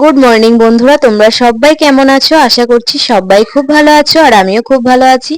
Good morning বন্ধুরা, তোমরা সবাই কেমন আছো? আশা করছি সবাই খুব ভালো আছো আর আমিও খুব ভালো আছি।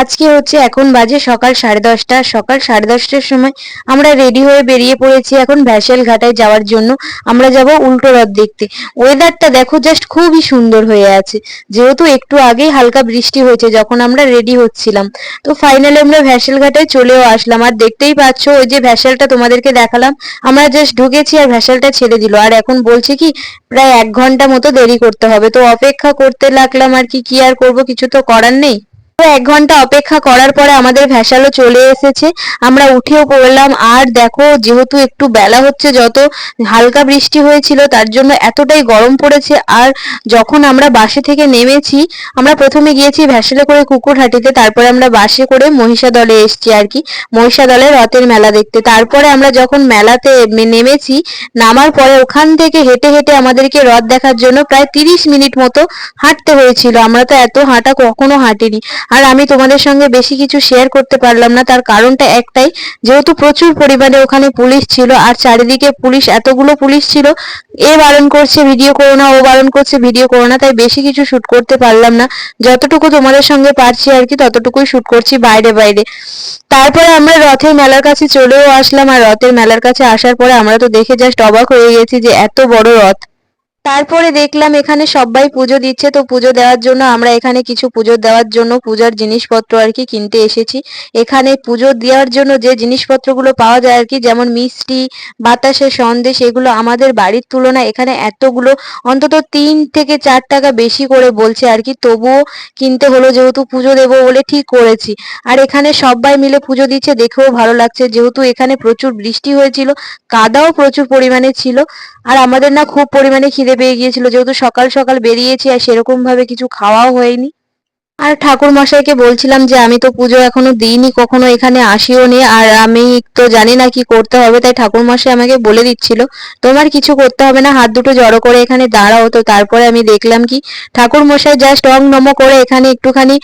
আজকে হচ্ছে এখন বাজে সকাল সাড়ে দশটা। সকাল সাড়ে দশটার সময় আমরা রেডি হয়ে বেরিয়ে পড়েছি এখন ভ্যাসেল ঘাটায় যাওয়ার জন্য। আমরা যাব উল্টো রথ দেখতে। ওয়েদারটা দেখো জাস্ট খুবই সুন্দর হয়ে আছে। যেহেতু একটু আগেই হালকা বৃষ্টি হয়েছে, যখন আমরা রেডি হচ্ছিলাম। তো ফাইনালি আমরা ভ্যাসেল ঘাটায় চলেও আসলাম। আর দেখতেই পাচ্ছ, ওই যে ভ্যাসেলটা তোমাদেরকে দেখালাম। আমরা জাস্ট ঢুকেছি আর ভ্যাসেলটা ছেড়ে দিল। আর এখন বলছে কি, প্রায় এক ঘণ্টা মতো দেরি করতে হবে। তো অপেক্ষা করতে লাগলাম আর কি কি আর করব? কিছু তো করার নেই। এক ঘণ্টা অপেক্ষা করার পরে আমাদের ভ্যাসালও চলে এসেছে। আমরা উঠেও পড়লাম। আর দেখো, যেহেতু একটু বেলা হচ্ছে, যত হালকা বৃষ্টি হয়েছিল, তার জন্য এতটাই গরম পড়েছে। আর যখন আমরা বাসে থেকে নেমেছি, আমরা প্রথমে গিয়েছি ভ্যাসেলে করে কুকুরহাটিতে, তারপরে আমরা বাসে করে মহিষা দলে এসছি আর কি মহিষা দলে রথের মেলা দেখতে। তারপরে আমরা যখন মেলাতে নেমেছি, নামার পরে ওখান থেকে হেঁটে হেঁটে আমাদেরকে রথ দেখার জন্য প্রায় তিরিশ মিনিট মতো হাঁটতে হয়েছিল। আমরা তো এত হাঁটা কখনো হাঁটিনি। আর আমি তোমাদের সঙ্গে বেশি কিছু শেয়ার করতে পারলাম না। তার কারণটা একটাই, যেহেতু প্রচুর পরিমাণে ওখানে পুলিশ ছিল আর চারিদিকে পুলিশ, এতগুলো পুলিশ ছিল, এ বারণ করছে, ভিডিও করো না, ও বারণ করছে, ভিডিও করো না, তাই বেশি কিছু শ্যুট করতে পারলাম না। যতটুকু তোমাদের সঙ্গে পারছি আর কি, ততটুকুই শ্যুট করছি বাইরে বাইরে। তারপরে আমরা রথের মেলার কাছে চলেও আসলাম, আর রথের মেলার কাছে আসার পরে আমরা তো দেখে জাস্ট অবাক হয়ে গেছি যে এত বড় রথ। তারপরে দেখলাম এখানে সবাই পুজো দিচ্ছে, তো পুজো দেওয়ার জন্য আমরা এখানে কিছু পুজো দেওয়ার জন্য পূজার জিনিসপত্র আর কি কিনতে এসেছি। এখানে পুজো দেওয়ার জন্য যে জিনিসপত্রগুলো পাওয়া যায় আর কি, যেমন মিষ্টি বাতাসে সন্দেশ, এগুলো আমাদের বাড়ির তুলনায় এখানে এতগুলো অন্তত তিন থেকে চার টাকা বেশি করে বলছে আর কি। তবুও কিনতে হলো যেহেতু পুজো দেবো বলে ঠিক করেছি। আর এখানে সবাই মিলে পুজো দিচ্ছে, দেখেও ভালো লাগছে। যেহেতু এখানে প্রচুর বৃষ্টি হয়েছিল, কাদাও প্রচুর পরিমাণে ছিল, আর আমাদের না খুব পরিমাণে খিদে পেয়ে গিয়েছিল, যেহেতু সকাল সকাল বেরিয়েছি আর সেরকম ভাবে কিছু খাওয়াও হয়নি। আর ঠাকুর মশাইকে বলছিলাম যে, আমি তো পুজো এখনও দিইনি, কখনো এখানে আসিও নি। আর আমি তো জানি না কি করতে হবে, তাই ঠাকুর মশাই আমাকে বলে দিচ্ছিল, তোমার কিছু করতে হবে না, হাত দুটো জড়ো করে এখানে দাঁড়াও। তো তারপরে আমি দেখলাম কি, ঠাকুর মশাই জাস্ট অং নম করে এখানে একটুখানি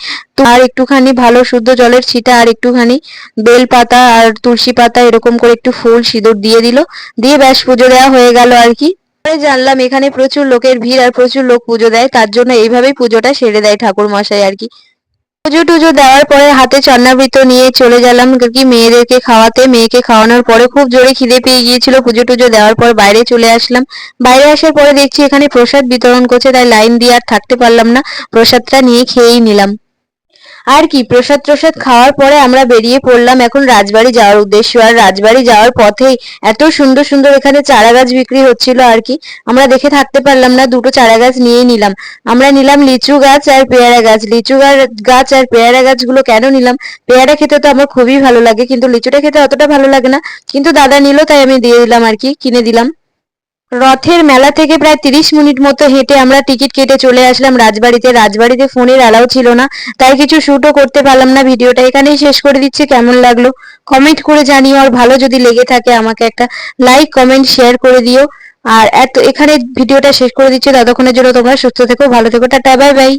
আর একটুখানি ভালো শুদ্ধ জলের ছিটা আর একটুখানি বেল পাতা আর তুলসী পাতা এরকম করে একটু ফুল সিঁদুর দিয়ে দিল। দিয়ে ব্যাস পুজো দেওয়া হয়ে গেল আর কি। জানলাম, এখানে প্রচুর লোকের ভিড় আর প্রচুর লোক পুজো দেয়, তার জন্য এইভাবেই পুজোটা সেরে দেয় ঠাকুর মশাই আর কি। পুজো টুজো দেওয়ার পরে হাতে চন্নাবৃত নিয়ে চলে গেলাম, কি মেয়েদেরকে খাওয়াতে, মেয়েকে খাওয়ানোর পরে খুব জোরে খিদে পেয়ে গিয়েছিল। পুজো টুজো দেওয়ার পর বাইরে চলে আসলাম। বাইরে আসার পরে দেখছি এখানে প্রসাদ বিতরণ করছে, তাই লাইন দিয়ে আর থাকতে পারলাম না। প্রসাদটা নিয়ে খেয়েই নিলাম। আর কি, প্রসাদ প্রসাদ খাওয়ার পরে আমরা বেরিয়ে পড়লাম এখন রাজবাড়ি যাওয়ার উদ্দেশ্য। আর রাজবাড়ি যাওয়ার পথেই এত সুন্দর সুন্দর এখানে চারা গাছ বিক্রি হচ্ছিল আর কি। আমরা দেখে থাকতে পারলাম না, দুটো চারা গাছ নিয়ে নিলাম। আমরা নিলাম লিচু গাছ আর পেয়ারা গাছ। লিচু গাছ আর পেয়ারা গাছগুলো কেন নিলাম? পেয়ারা খেতে তো আমার খুবই ভালো লাগে, কিন্তু লিচুটা খেতে অতটা ভালো লাগে না। কিন্তু দাদা নিল, তাই আমি দিয়ে দিলাম আর কি, কিনে দিলাম। রথের মেলা থেকে প্রায় তিরিশ মিনিট মতো হেঁটে আমরা টিকিট কেটে চলে আসলাম রাজবাড়িতে। রাজবাড়িতে ফোনের অ্যালাউ ছিল না, তাই কিছু শ্যুটও করতে পারলাম না ভিডিওটা। এখানেই শেষ করে দিচ্ছি, কেমন লাগল? কমেন্ট করে জানিও, আর ভালো যদি লেগে থাকে আমাকে একটা লাইক কমেন্ট শেয়ার করে দিও। আর এত, এখানে ভিডিওটা শেষ করে দিচ্ছি, ততক্ষণের জন্য তোমরা সুস্থ থেকো, ভালো থেকো, টাটা বাই বাই